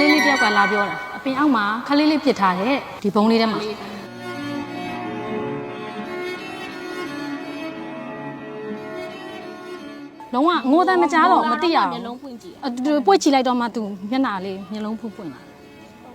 လေးလေးတယောက်ကလာပြောတာအပင်အောက်မှာခလေးလေးပြစ်ထားတဲ့ဒီဘုံလေးထဲမှာလုံးဝငိုတမ်းမကြားတော့မသိရမျဘူးက်လုံးဖွင့်ကြည့်အတူပွက်ချီလိုက်တော့မှသူမျက်နှာလေးမျက်လုံးဖုတ်ပွင့်လာ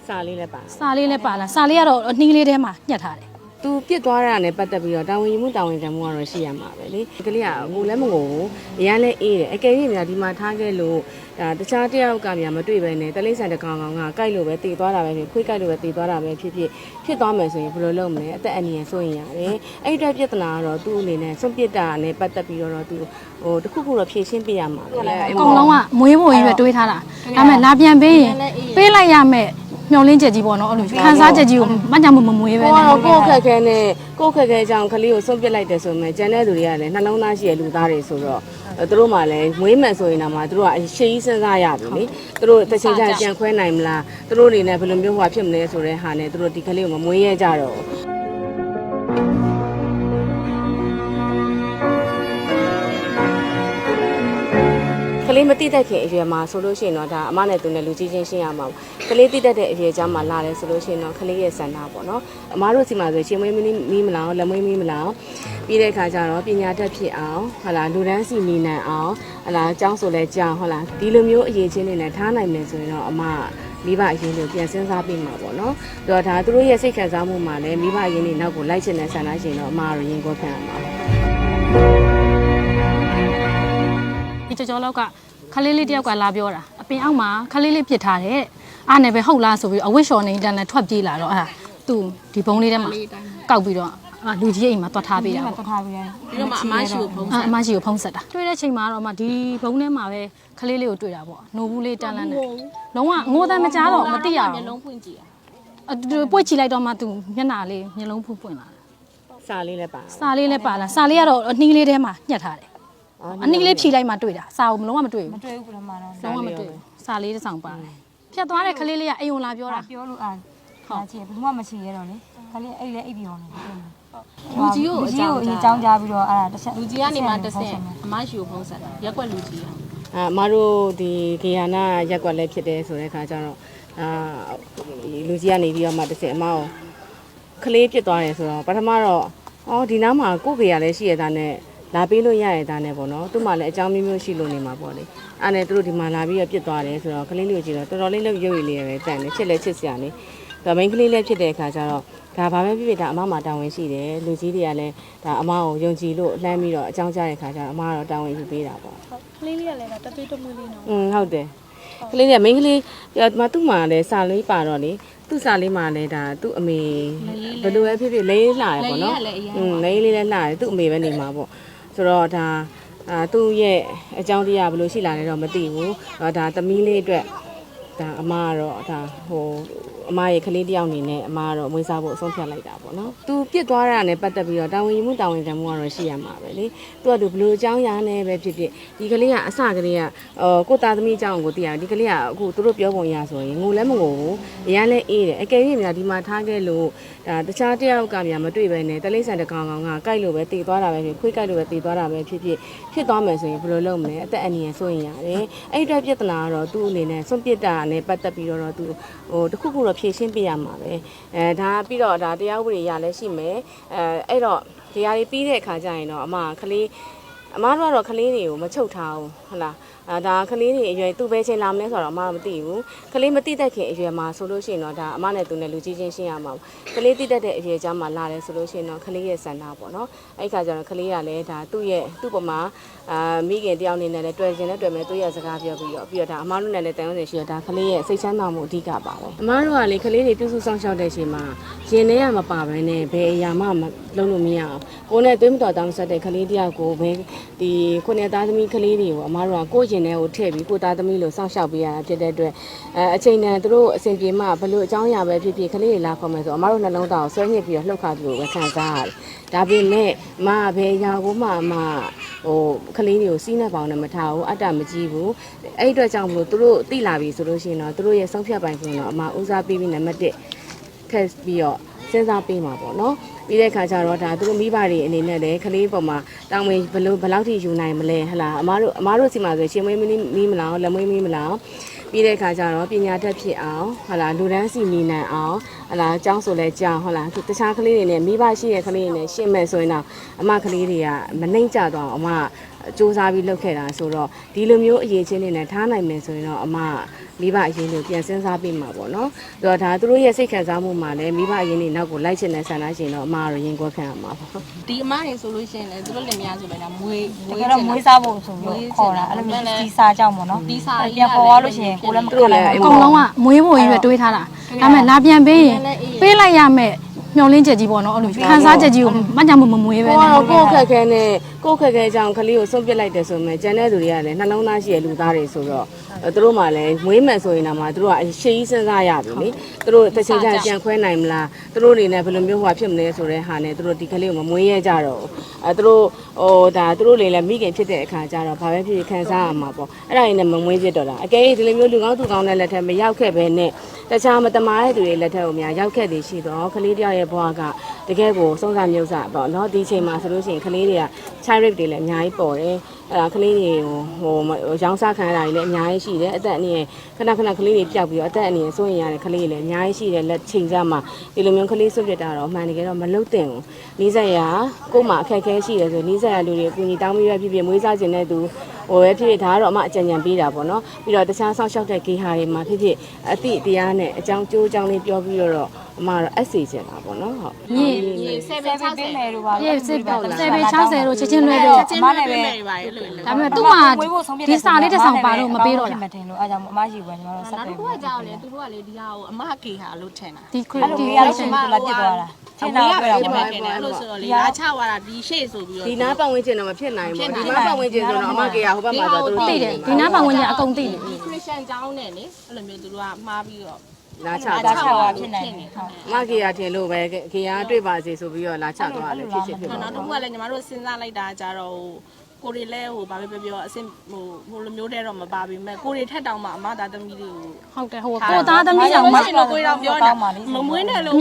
စာလေးလည်းပါစာလေးလည်းပါလာစာလေးကတော့နှီးလေးထဲမှာညှက်ထားတယ် သူပြစ်သွားတာနဲ့ပတ်သက်ပြီးတော့တာဝန်ယူမှုတာဝန်ခံမှုကတော့ရှိရမှာပဲလေဒီကလေးကငိုလည်းမငိုဘူးအရန်လည်းအေးတယ်အကယ်၍များဒီမှာထားခဲ့လို့ဒါတခြားတယောက်ကများမတွေ့ပဲနဲ့တလိမ့်ဆန်တကောင်ကောင်ကကြိုက်လို့ပဲတည်သွားတာပဲဖြစ်ခွေးကြိုက်လို့ပဲတည်သွားတာပဲဖြစ်ဖြစ်ဖြစ်သွားမယ်ဆိုရင်ဘယ်လိုလုပ်မလဲအသက်အန္တရာယ်ဆိုရင်ရတယ်အဲ့ဒီအတွက်ပြဿနာကတော့သူ့အနေနဲ့စွန့်ပစ်တာနဲ့ပတ်သက်ပြီးတော့သူဟိုတခုခုတော့ဖြေရှင်းပြရမှာပဲလေအကုန်လုံးကမွေးဖို့ရည်ရွယ်တွေးထားတာဒါပေမဲ့လာပြန်ပေးရင်ပေးလိုက်ရမယ် မျောလင်းချက်ကြီးပေါ့နော်အဲ့လိုခန်းစားချက်ကြီးကိုမကြမမမွေးပဲကိုနဲ့ကတော့ကိုယ့်အခက်အခဲနဲ့ကိုယ့်အခက်အခဲအကြောင်းကလေးကိုဆုံးပြစ်လိုက်တယ်ဆိုမှကျန်တဲ့သူတွေကလည်းနှလုံးသားရှိတဲ့လူသားတွေဆိုတော့အဲသူတို့မှလည်းမွေးမှန်ဆိုရင်တော့မှသူတို့ကအရှေ့ကြီးစဉ်းစားရပြီလေသူတို့တစ်ချိန်ကျရင်ပြန်ခွဲနိုင်မလားသူတို့အနေနဲ့ဘယ်လိုမျိုးဟွာဖြစ်မလဲဆိုတဲ့ဟာနဲ့သူတို့ဒီကလေးကိုမမွေးရကြတော့ဘူး လေးမတိတတ်ခင်အရွယ်မှာဆိုလို့ရှိရင်တော့ဒါအမနဲ့သူနဲ့လူကြီးချင်းရှင်းရမှာပေါ့ကလေးတိတတ်တဲ့အရွယ်ကြားမှာလာတယ်ဆိုလို့ရှိရင်တော့ကလေးရဲ့ဆန္ဒပေါ့နော်အမတို့စီမှာဆိုရှင်မွေးမီးမီးမလောင်လက်မွေးမီးမလောင်ပြီးတဲ့အခါကျတော့ပညာတတ်ဖြစ်အောင်ဟုတ်လားလူတန်းစီနေနိုင်အောင်ဟုတ်လားကျောင်းဆိုလဲကျောင်းဟုတ်လားဒီလိုမျိုးအရေးချင်းတွေနဲ့ထားနိုင်မယ်ဆိုရင်တော့အမမိဘအရင်ကိုပြန်စဉ်းစားပြီးမှာပေါ့နော်။ဒါတော့ဒါသူတို့ရဲ့စိတ်ခံစားမှုမှာလည်းမိဘအရင်တွေနောက်ကိုလိုက်ချင်တဲ့ဆန္ဒရှင်တော့အမတို့ရင်ကိုခံရမှာပေါ့ဒီကြော်ကြော်လောက်က ခလေးလေးတယောက်ကလာပြောတာအပင်အောက်မှာခလေးလေးပြစ်ထားတဲ့အားနဲ့ပဲဟုတ်လားဆိုပြီးအဝတ်လျှော်နေတန်းနဲ့ထွက်ပြေးလာတော့အဲ့ဒါသူဒီဘုံလေးထဲမှာကောက်ပြီးတော့အာလူကြီးအိမ်မှာတွတ်ထားပေးတာပေါ့တထားပြီးတယ်ပြီးတော့မှအမရှိကိုဖုံးအာအမရှိကိုဖုံးဆက်တာတွေ့တဲ့ချိန်မှာတော့အမဒီဘုံထဲမှာပဲခလေးလေးကိုတွေ့တာပေါ့နိုဘူးလေးတန်းလန်းနဲ့လုံးဝငိုတမ်းမကြားတော့မသိရမျက်ဘူးလုံးဖွင့်ကြည့်အတူပွက်ချီလိုက်တော့မှသူမျက်နှာလေးမျက်လုံးဖုတ်ပွင့်လာတယ်စာလေးလည်းပါစာလေးလည်းပါလာစာလေးကတော့နှီးလေးထဲမှာညှက်ထားတယ် အနှီးလေးဖြီလိုက်မှတွေ့တာစာကိုလုံးဝမတွေ့မဘူးတွေ့ဘူးပထမတော့လုံးဝမတွေ့ဘူးစာလေးတစ်ဆောင်ပါတယ်ဖြတ်သွားတဲ့ခလေးလေးကအိမ်ဝင်လာပြောတာပြောလို့အာဟုတ်ချေဘယ်သူမှမရှိရတော့လေခလေးအဲ့လေအိပ်ပြောနေတယ်လူကြီးကိုလူအကြီးကြောကိုင်းအကြားကြောင်းကြားပြီးတော့အဲ့ဒါတစ်ချက်လူကြီးကနေမှတစ်ဆင့်အမရှိကိုဖုံးဆက်တာရက်ွက်လူကြီးอ่ะအာအမတို့ဒီဂေယနာရက်ကွက်လည်းဖြစ်တယ်ဆိုတဲ့အခါကျတော့အာဒီလူကြီးကနေပြီးတော့မှတစ်စက်အမအောင်ကလေးပြစ်သွားတယ်ဆိုတော့ပထမတော့အော်ဒီနားမှာကိုယ့်ဂေယလည်းရှိရတာနဲ့ လာပေးလို့ရရတာနဲ့ပေါ့နော်သူ့မှာလည်းအကြောင်းမျိုးမျိုးရှိလို့နေမှာပေါ့လေအဲ့နဲ့သူတို့ဒီမှာလာပြီးတော့ပြစ်သွားတယ်ဆိုတော့ကလေးလေးကိုကြည့်တော့တော်တော်လေးလည်းရုပ်ရည်လေးပဲတန်တယ်ချစ်လည်းချစ်စရာနေဒါမိန်းကလေးလည်းဖြစ်တဲ့အခါကျတော့ဒါဘာပဲဖြစ်ဖြစ်ဒါအမမှာတာဝန်ရှိတယ်လူကြီးတွေကလည်းဒါအမကိုယုံကြည်လို့လှမ်းပြီးတော့အကြောင်းကြားတဲ့အခါကျတော့အမကတော့တာဝန်ယူပေးတာပေါ့ ကလေးလေးကလည်းတသွေးတမွေးလေးနော် อืมဟုတ်တယ်ကလေးကမိန်းကလေးဒီမှာသူ့မှာလည်းစာလေးပါတော့လေသူ့စာလေးမှာလည်းဒါသူ့အမေဘယ်လိုပဲဖြစ်ဖြစ်လေးလှရပေါ့နော်อืมလေးလေးလည်းလှတယ်သူ့အမေပဲနေမှာပေါ့ ဆိုတော့ဒါအာသူ့ရဲ့အကြောင်းတရားဘယ်လိုရှိလာလဲတော့မသိဘူးအော်ဒါသမီးလေးအတွက်ဒါအမကတော့ဒါဟို အမရဲ့ကလေးတယောက်အနေနဲ့အမကတော့မွေးစားဖို့အဆုံးဖြတ်လိုက်တာပေါ့နော်။ तू ပြစ်သွားတာနဲ့ပတ်သက်ပြီးတော့တာဝန်ယူမှုတာဝန်ခံမှုကတော့ရှိရမှာပဲလေ။ तू ကသူဘယ်လိုအကြောင်းရာနဲ့ပဲဖြစ်ဖြစ်ဒီကလေးကအစကလေးကအော်ကိုသားသမီးအကြောင်းကိုသိရတယ်ဒီကလေးကအခုသူတို့ပြောပုံရဆိုရင်ငိုလည်းမငိုဘူးအရန်လည်းအေးတယ်အကယ်၍များဒီမှာထားခဲ့လို့ဒါတခြားတယောက်ကများမတွေ့ပဲနဲ့တလိမ့်ဆန်တကောင်ကောင်ကကြိုက်လို့ပဲတည်သွားတာပဲဖြစ်ခွေးကြိုက်လို့ပဲတည်သွားတာပဲဖြစ်ဖြစ်ဖြစ်သွားမယ်ဆိုရင်ဘယ်လိုလုပ်မလဲအသက်အန္တရာယ်ဆိုရင်ရတယ်အဲ့ဒီအတွက်ပြဿနာကတော့သူ့အနေနဲ့စွန့်ပစ်တာနဲ့ပတ်သက်ပြီးတော့သူဟိုတခုခုတော့ဖြေရှင်းပြရမှာပဲအဲဒါပြီးတော့ဒါတရားဥပဒေရလည်းရှိမယ်အဲအဲ့တော့တရားတွေပြီးတဲ့အခါကျရင်တော့အမကလေး အမတို့ကတော့ကလေးတွေကိုမချုပ်ထားဘူးဟုတ်လားအာဒါကလေးတွေအရွယ်သူ့ပဲချင်းလာမလဲဆိုတော့အမတော့မသိဘူးကလေးမတိတတ်ခင်အရွယ်မှာဆိုလို့ရှိရင်တော့ဒါအမနဲ့သူနဲ့လူကြီးချင်းရှင်းရမှာပေါ့ကလေးတိတတ်တဲ့အရွယ်ကြားမှာလာတယ်ဆိုလို့ရှိရင်တော့ကလေးရဲ့ဆန္ဒပေါ့နော်အဲ့ခါကျတော့ကလေးကလည်းဒါသူ့ရဲ့သူ့ပမာအာမိခင်တယောက်အနေနဲ့လည်းတွေ့ခြင်းနဲ့တွေ့မယ်သူ့ရဲ့စကားပြောပြီးတော့ပြီးတော့ဒါအမတို့နဲ့လည်းတန်ရုံးနေရှိတော့ဒါကလေးရဲ့စိတ်ချမ်းသာမှုအဓိကပါပဲအမတို့ကလေကလေးတွေပြုစုဆောင်ရှောက်တဲ့ချိန်မှာရင်ထဲကမပါဘဲနဲ့ဘယ်အရာမှမလုပ်လို့မရအောင်ကိုယ်နဲ့သွေးမတော်တောင်းဆက်တဲ့ကလေးတယောက်ကိုပဲဒီခုနှစ်သားသမီးကလေးတွေကိုအမတို့ကကိုယ့်ရင်ထဲကိုထည့်ပြီးကိုယ့်သားသမီးလို့စောင့်ရှောက်ပေးရတာဖြစ်တဲ့အတွက်အဲအချိန်တန်သူတို့အစဉ်ပြေမှဘလို့အကြောင်းအရာပဲဖြစ်ဖြစ်ကလေးတွေလာခေါ်မယ်ဆိုအမတို့နှလုံးသားကိုဆွဲညစ်ပြီးတော့လှုပ်ခါသလိုပဲခံစားရတယ်ဒါပေမဲ့အမဘယ်အရာကိုမှအမဟိုကလေးတွေကိုစီးနေပေါင်းနဲ့မထားဘူးအတ္တမကြီးဘူးအဲ့ဒီအတွက်ကြောင့်မလို့သူတို့တိလာပြီဆိုလို့ရှိရင်တော့သူတို့ရဲ့ဆုံးဖြတ်ပိုင်ခွင့်တော့အမဦးစားပေးပြီးနံပါတ်1ထက်ပြီးတော့စဉ်းစားပေးမှာပေါ့နော် ပြီးတဲ့အခါကျတော့ဒါသူတို့မိဘတွေအနေနဲ့လည်းကလေးပေါ်မှာတောင်းဝင်ဘယ်လိုဘယ်လောက်ထိယူနိုင်မလဲဟလာအမားတို့အမားတို့စီမှာဆိုရှင်မွေးမီးမီးမလားလက်မွေးမီးမလားပြီးတဲ့အခါကျတော့ပညာတတ်ဖြစ်အောင်ဟုတ်လားလူတန်းစီမီနိုင်အောင်ဟုတ်လားအကြောင်းဆိုလဲကြောင်းဟုတ်လားတခြားကလေးတွေနဲ့မိဘရှိတဲ့ကလေးတွေနဲ့ရှင်းမဲ့ဆိုရင်တော့အမကလေးတွေကမနှိမ့်ကြတော့အမ စူးစမ်းပြီးလုပ်ခဲ့တာဆိုတော့ဒီလိုမျိုးအရေးချင်းတွေနဲ့ထားနိုင်မယ်ဆိုရင်တော့အမမိဘအရင်ကိုပြန်စဉ်းစားပြီးမှာပေါ့နော်။ဒါဒါသူတို့ရဲ့စိတ်ခံစားမှုမှာလည်းမိဘအရင်တွေနောက်ကိုလိုက်ချင်တဲ့ဆန္ဒရှင်တော့အမကတော့ရင်ကွက်ခံရမှာပေါ့။ဒီအမတွေဆိုလို့ရှိရင်လည်းသူတို့လင်မယားဆိုလည်းမွေးတကယ်တော့မွေးစားဖို့ဆိုပြီးခေါ်တာအဲ့လိုမျိုးဒီစာကြောင့်ပေါ့နော်ဒီစာပြန်ပေါ်သွားလို့ရှိရင်ကိုလည်းမခံနိုင်အဘူးကုန်လုံးကမွေးဖို့ကြီးပဲတွေးထားတာဒါပေမဲ့လာပြန်ပေးရင်ပေးလိုက်ရမယ် မျောလင်းချက်ကြီးပေါ့နော်အဲ့လိုခံစားချက်ကြီးကိုမှတ်ကြမှုမမွေးပဲကိုနဲ့ကတော့ကိုယ့်အခက်ခဲနဲ့ကိုယ့်အခက်ခဲကြောင့်ကလေးကိုဆုံးပစ်လိုက်တယ်ဆိုမှကျန်တဲ့သူတွေကလည်းနှလုံးသားရှိတဲ့လူသားတွေဆိုတော့အဲသူတို့မှလည်းမွေးမယ်ဆိုရင်တော့မှသူတို့ကအရှိကြီးစဉ်းစားရပြီလေသူတို့တစ်ချိန်ကျရင်ပြန်ခွဲနိုင်မလားသူတို့တွေနဲ့ဘယ်လိုမျိုးဟွာဖြစ်မလဲဆိုတဲ့ဟာနဲ့သူတို့ဒီကလေးကိုမမွေးရကြတော့ဘူးအဲသူတို့ဟိုဒါသူတို့လည်းလည်းမိခင်ဖြစ်တဲ့အခါကျတော့ဘာပဲဖြစ်ဖြစ်ခံစားရမှာပေါ့အဲ့ဒါရင်းနဲ့မမွေးဖြစ်တော့တာအကယ်၍ဒီလိုမျိုးလူကောင်းသူကောင်းတဲ့လက်ထက်မရောက်ခဲ့ပဲနဲ့ တခြားမတမားတဲ့သူတွေလက်ထက်ကိုများရောက်ခဲ့သည်ရှိတော့ကလေးတယောက်ရဲ့ဘဝကတကယ်ကိုစုံစမ်းမြုပ်စပေါ့နော်ဒီချိန်မှာဆိုလို့ရှိရင်ကလေးတွေက child rape တွေလည်းအများကြီးပေါ်တယ်အဲ့ဒါကလေးတွေကိုဟိုရောင်းစားခံရတာတွေလည်းအများကြီးရှိတယ်အသက်အနည်းခဏခဏကလေးတွေပျောက်ပြီးတော့အသက်အနည်းစိုးရင်ရတဲ့ကလေးတွေလည်းအများကြီးရှိတယ်လက်ချိန်ကြမှာဒီလိုမျိုးကလေးဆွတ်ပြတာတော့အမှန်တကယ်တော့မလုပ်သင့်ဘူးနီးစက်ရကို့မှာအခက်အခဲရှိတယ်ဆိုနီးစက်ရလူတွေအကူအညီတောင်းပြီးရဖြစ်ဖြစ်မွေးစားခြင်းတဲ့သူ ဟိုပဲဖြစ်ဖြစ်ဒါကတော့အမအကြံဉာဏ်ပေးတာပေါ့နော်ပြီးတော့တခြားဆောက်ရှောက်တဲ့ဂေဟာတွေမှာဖြစ်ဖြစ်အသည့်တရားနဲ့အကြောင်းကျိုးအကြောင်းလေးပြောပြီးတော့အမကတော့အက်စီချင်တာပေါ့နော်ဟုတ်ညင်ရေ7ဆယ်ပေး60မယ်လို့ပါပြည့်စစ်ပေါ့ဆယ်ပေ60တို့ချက်ချင်းလွှဲပြီးတော့ချင်းမလည်းပဲပါလေလို့ဒါပေမဲ့သူ့မှာဒီစာလေးတစ်ဆောင်ပါတော့မပေးတော့ဖြလားစ်မတင်လို့အားကြောင့်အမရှိဘူးညီမတို့ဆက်နောက်သွယ်တစ်ခုကကြောက်လေသူတို့ကလေဒီဟာကိုအမကေဟာလို့ထင်တာဒီခရအဲ့လိုဒီပေးရလို့ရှိရင်သူလာပြစ်သွားတာ ထအင်မေတာကပြောပဲတာမပေါ့ခင်တယ်အဲ့လိုဆိုတော့လေလာချသွားတာဒီရှေ့ဆိုပြီးတော့ဒီနားပတ်ဝန်းကျင်တော့မဖြစ်နိုင်ဘူးဒီနားပတ်ဝန်းကျင်ဆိုတော့အမကေရဟိုဘက်မှာဆိုတော့သူတို့သိတယ်ဒီနားပတ်ဝန်းကျင်အကုန်သိတယ်ဒီခရစ်ယာန်ကျောင်းနဲ့လေအဲ့လိုမျိုးသူတို့ကမှားပြီးတော့လာချဒါတာချတာဖြစ်နိုင်တယ်ဟုတ်အမကေရထင်လို့ပဲကေရတွေ့ပါစေဆိုပြီးတော့လာချသွားတယ်ဖြစ်ဖြစ်ဖြစ်ပါနောက်တစ်ခုကလည်းညီမတို့စဉ်းစားလိုက်တာကြတော့ ကိုရီလဲဟိုဘာပဲပြောပြောအစင်ဟိုဟိုလိုမျိုးတဲ့တော့မပါပြီမဲ့ကိုရီထက်တောင်မှအမသားသမီးတွေကိုဟုတ်တယ်ဟိုကိုသားသမီးတောင်မှရှင်တို့ကိုရီတောင်ပြောတာမမွေးနဲ့လို့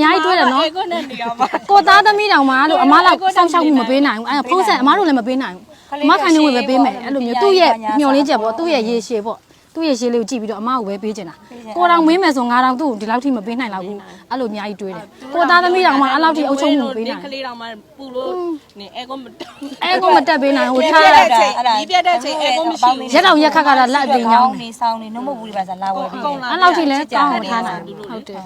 ကိုနဲ့နေရာမှာကိုသားသမီးတောင်မှလို့အမလောက်စောင့်ရှောက်မှုမပေးနိုင်ဘူးအဲဖုန်းဆက်အမတို့လည်းမပေးနိုင်ဘူးအမခိုင်နေဝင်ပဲပေးမယ်အဲ့လိုမျိုးသူ့ရဲ့မျောလင်းချက်ပေါ့သူ့ရဲ့ရေရှည်ပေါ့ သူ့ရဲ့ရှည်လေးကိုကြည့်ပြီးတော့အမကိုပဲပေးချင်တာကိုတောင်မင်းမယ်ဆိုငါတောင်သူ့ကိုဒီလောက်ထိမပေးနိုင်တော့ဘူးအဲ့လိုအများကြီးတွေးတယ်ကိုသားသမီးတောင်မှအဲ့လောက်ထိအုပ်ချုပ်မှုမပေးနိုင်ကလေးတောင်မှပူလို့နေအဲကောမအဲကိုမတက်ပေးနိုင်ဟိုထားတဲ့ချိန်ဒီပြတဲ့ချိန်အဲကောမရှိဘူးရက်တော့ရက်ခါခါလာလက်အသိညောင်းနေဆောင်နေနှုတ်မဘူးပါစားလာဝယ်ပြီးအဲ့လောက်ထိလဲကောင်းအောင်ထားနိုင်ဟုတ်တယ်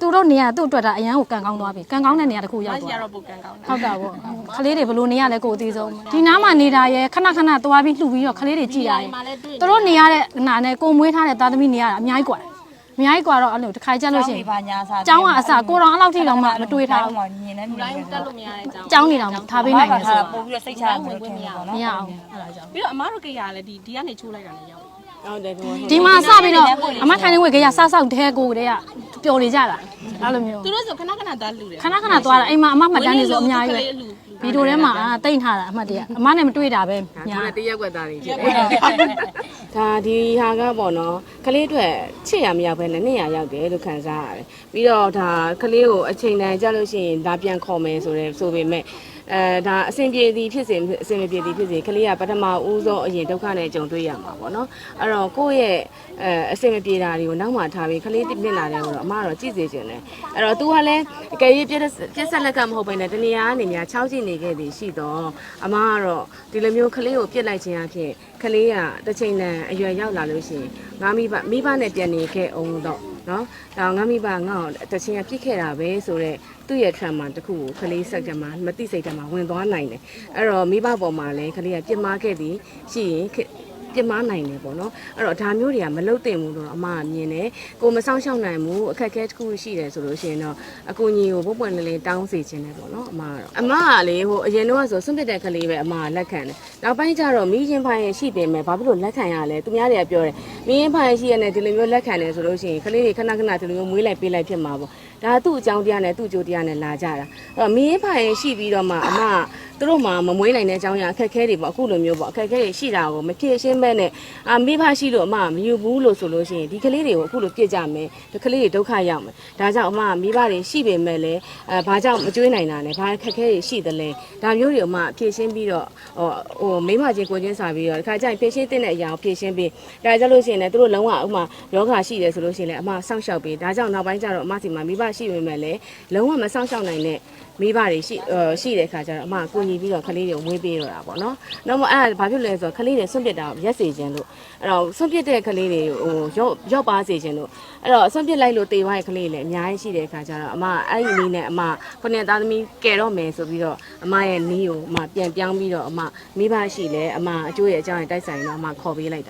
သူတို့နေရသူ့အတွက်ဒါအရန်ကိုကန်ကောင်းသွားပြီကန်ကောင်းတဲ့နေရာတစ်ခုရောက် မရှိ သွား တော့ပုတ်ကန်ကောင်းတယ် ဟုတ်တာပေါ့ခလေးတွေဘလို့နေရလဲကိုအသေးဆုံးဒီနားမှာနေတာရဲခဏခဏသွားပြီးလှူပြီးတော့ခလေးတွေကြည်တာရဲသူတို့နေရတဲ့နာနဲ့ကိုမွေးထားတဲ့သားသမီးနေရတာအများကြီးกว่าအများကြီးกว่าတော့အဲ့လိုတစ်ခါကြက်လို့ရှိရင် ပါညာစား ကျောင်းကအစကိုတော်အဲ့လောက်ထိတော့မှမတွေးထားဘူး ညင်နေနေ တိုင်းတက်လို့မရတဲ့အကြောင်း ကျောင်းနေတော့ထားပေးနိုင်တယ်ဆို ပို့ပြီးတော့စိတ်ချရတယ်လို့ထင်တယ်ပေါ့ မ နော် ရအောင်အဲ့ဒါကြောင့် ပြီးတော့အမားတို့ကရလည်းဒီဒီကနေချိုးလိုက်တာလည်းရောက် ဟုတ်တယ်ဒီဒီမှာစပြီးတော့အမထိုင်နေဝေကရစဆောက်တဲကိုတည်းကပျော်နေကြတာအဲ့လိုမျိုးသူတို့ဆိုခဏခဏသားလူတယ်ခဏခဏသွားတာအိမ်မှာအမမှတ်တမ်းနေဆိုအများကြီးပဲဗီဒီယိုထဲမှာတိတ်ထားတာအမှတ်တရအမနဲ့မတွေ့တာပဲညာညာတရက်ွက်သားတွေဖြစ်တယ်ဒါဒီဟာကပေါ့နော်ကလေးအတွက်ချစ်ရမရောက်ပဲနဲ့နှစ်ရရောက်တယ်လို့ခံစားရတယ်ပြီးတော့ဒါကလေးကိုအချိန်တန်ကြလို့ရှိရင်ဒါပြန်ခေါ်မယ်ဆိုတော့ဆိုပေမဲ့ အဲဒါအဆင်ပြေသည်ဖြစ်စေအဆင်မပြေသည်ဖြစ်စေကလေးကပထမဦးဆုံးအရင်ဒုက္ခနဲ့ကြုံတွေ့ရမှာပေါ့နော်အဲ့တော့ကိုယ့်ရဲ့အဲအဆင်မပြေတာတွေကိုနောက်မှထားပြီးကလေးမျက်နှာတွေကိုတော့အမကတော့ကြည့်စေချင်တယ်အဲ့တော့ तू ကလည်းအကယ်၍ပြည့်ပြည့်ဆက်လက်ကမဟုတ်ဘဲနဲ့တနေရာကနေများ6ကြည့်နေခဲ့သည်ရှိတော့အမကတော့ဒီလိုမျိုးကလေးကိုပြစ်လိုက်ခြင်းအဖြစ်ကလေးကတစ်ချိန်တန်အရွယ်ရောက်လာလို့ရှိရင်ငါမိဘမိဘနဲ့ပြန်နေခဲ့အောင်တော့ နော်ဒါငါမိဘငါ့ကိုတစ်ချိန်ကပြစ်ခဲ့တာပဲဆိုတော့သူ့ရဲ့ trauma တစ်ခုကိုကလေးစက်ကမှမသိစိတ်တမှာဝင်သွားနိုင်တယ်အဲ့တော့မိဘပေါ်မှာလည်းကလေးကပြစ်မှားခဲ့သည်ရှိရင် ပြစ်မှားနိုင်တယ်ပေါ့နော်အဲ့တော့ဒါမျိုးတွေကမလုတ်တင်ဘူးလို့တော့အမကမြင်တယ်ကိုမဆောင်ရှောက်နိုင်ဘူးအခက်အခဲတစ်ခုရှိတယ်ဆိုလို့ရှိရင်တော့အကူကြီးကိုပုတ်ပွင့်လေးလေးတောင်းစီခြင်းတယ်ပေါ့နော်အမကတော့အမကလေဟိုအရင်တော့ဆိုစွန့်ပစ်တဲ့ကလေးပဲအမကလက်ခံတယ်နောက်ပိုင်းကျတော့မိရင်ဖိုင်ရှိပင်မဲ့ဘာဖြစ်လို့လက်ခံရလဲသူများတွေကပြောတယ်မိရင်ဖိုင်ရှိရတဲ့ဒီလိုမျိုးလက်ခံတယ်ဆိုလို့ရှိရင်ကလေးတွေခဏခဏဒီလိုမျိုးမွေးလိုက်ပေးလိုက်ဖြစ်မှာပေါ့ ဒါသူ့အကြောင်းတရားနဲ့သူ့ကြိုးတရားနဲ့လာကြတာအဲ့တော့မင်းဖာရင်ရှိပြီးတော့မှအမသူတို့မှမမွေးနိုင်တဲ့အကြောင်းအရာအခက်အခဲတွေပေါ့အခုလိုမျိုးပေါ့အခက်အခဲတွေရှိတာကိုမဖြေရှင်းမဲ့နဲ့အာမိဖရှိလို့အမမယူဘူးလို့ဆိုလို့ရှိရင်ဒီကလေးတွေကိုအခုလိုပြစ်ကြမယ်ဒီကလေးတွေဒုက္ခရောက်မယ်ဒါကြောင့်အမမိဘတွေရှိပေမဲ့လည်းအဲဘာကြောင့်မကျွေးနိုင်တာလဲဘာအခက်အခဲတွေရှိသလဲဒါမျိုးတွေအမဖြေရှင်းပြီးတော့ဟိုဟိုမိမချင်းကိုချင်းစာပြီးတော့ဒီခါကျရင်ဖြေရှင်းတဲ့အရာကိုဖြေရှင်းပြီးဒါကြလို့ရှိရင်လည်းသူတို့လုံးဝဥမာယောဂရှိတယ်ဆိုလို့ရှိရင်လည်းအမစောင့်ရှောက်ပြီးဒါကြောင့်နောက်ပိုင်းကျတော့အမစီမှာမိဘရှိပေမဲ့လည်းလုံးဝမစောင့်ရှောက်နိုင်တဲ့မိဘတွေရှိ呃ရှိတဲ့ခါကျတော့အမကိုညီပြီးတော့ကလေးတွေကိုမွေးပေးတော့တာပေါ့နော်။နောက်မှအဲ့ဒါဘာဖြစ်လဲဆိုတော့ကလေးတွေဆွန့်ပစ်တာကိုရက်စေခြင်းလို့အဲ့တော့ဆွန့်ပစ်တဲ့ကလေးတွေဟိုရော့ရော့ပါစေခြင်းလို့အဲ့တော့ဆွန့်ပစ်လိုက်လို့တေသွားတဲ့ကလေးတွေလည်းအများကြီးရှိတဲ့ခါကျတော့အမအဲ့ဒီနည်းနဲ့အမခုနှစ်သားသမီးကယ်တော့မယ်ဆိုပြီးတော့အမရဲ့နည်းကိုအမပြန်ပြောင်းပြီးတော့အမမိဘရှိလဲအမအကျိုးရဲ့အကြောင်းရဲ့တိုက်ဆိုင်တော့အမခေါ်ပေးလိုက်တာ